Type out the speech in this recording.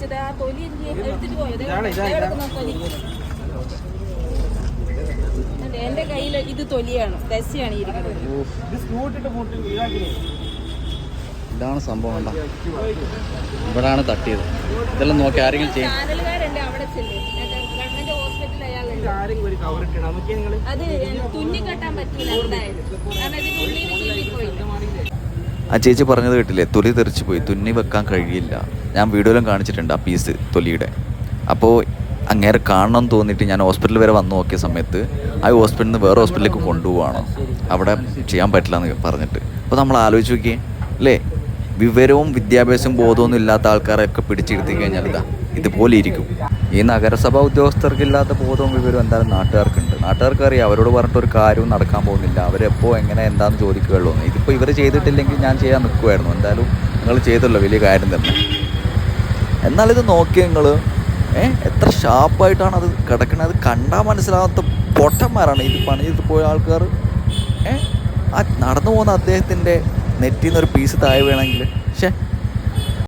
വെച്ചത് ആ തൊലി എനിക്ക് എടുത്തിട്ട് പോയത്. എന്റെ കയ്യിൽ ഇത് തൊലിയാണ് ദശയാണ് ഇതാണ് സംഭവം കണ്ട? ഇവിടാണ് തട്ടിയത്. ഇതെല്ലാം നോക്കി ആരെങ്കിലും ചെയ്യും അത് തുന്നി കെട്ടാൻ പറ്റില്ല എന്തായാലും. കാരണം ആ ചേച്ചി പറഞ്ഞത് കേട്ടില്ലേ? തൊലി തെറിച്ച് പോയി. തുന്നി വെക്കാൻ കഴിയില്ല. ഞാൻ വീഡിയോയിലും കാണിച്ചിട്ടുണ്ട് ആ പീസ് തൊലിയുടെ. അപ്പോൾ അങ്ങേരെ കാണണം തോന്നിയിട്ട് ഞാൻ ഹോസ്പിറ്റലിൽ വരെ വന്നു നോക്കിയ സമയത്ത് ആ ഹോസ്പിറ്റലിൽ നിന്ന് വേറെ ഹോസ്പിറ്റലിലേക്ക് കൊണ്ടുപോവാണ്. അവിടെ ചെയ്യാൻ പറ്റില്ല എന്ന് പറഞ്ഞിട്ട്. അപ്പോൾ നമ്മൾ ആലോചിച്ച് നോക്കിയേ അല്ലേ? വിവരവും വിദ്യാഭ്യാസവും ബോധമൊന്നും ഇല്ലാത്ത ആൾക്കാരെയൊക്കെ പിടിച്ചിരുത്തി കഴിഞ്ഞാൽ ഇതാ ഇതുപോലെ ഇരിക്കും. ഈ നഗരസഭാ ഉദ്യോഗസ്ഥർക്കില്ലാത്ത ബോധവും വിവരവും എന്തായാലും നാട്ടുകാർക്കുണ്ട്. നാട്ടുകാർക്ക് അറിയാം അവരോട് പറഞ്ഞിട്ട് ഒരു കാര്യവും നടക്കാൻ പോകുന്നില്ല. അവരെപ്പോൾ എങ്ങനെ എന്താന്ന് ചോദിക്കുകയുള്ളൂ. ഇതിപ്പോൾ ഇവർ ചെയ്തിട്ടില്ലെങ്കിൽ ഞാൻ ചെയ്യാൻ നിൽക്കുമായിരുന്നു എന്തായാലും നിങ്ങൾ ചെയ്തല്ലോ വലിയ കാര്യം തന്നെ. എന്നാലിത് നോക്കിയ നിങ്ങൾ ഏഹ് എത്ര ഷാർപ്പായിട്ടാണ് അത് കിടക്കുന്നത് അത് കണ്ടാൽ മനസ്സിലാവാത്ത പൊട്ടന്മാരാണ് ഇത് പണി ചെയ്ത് പോയ ആൾക്കാർ. ഏഹ് ആ നടന്നു പോകുന്ന അദ്ദേഹത്തിന്റെ നെറ്റിൽ നിന്നൊരു പീസ് താഴെ വേണമെങ്കിൽ പക്ഷേ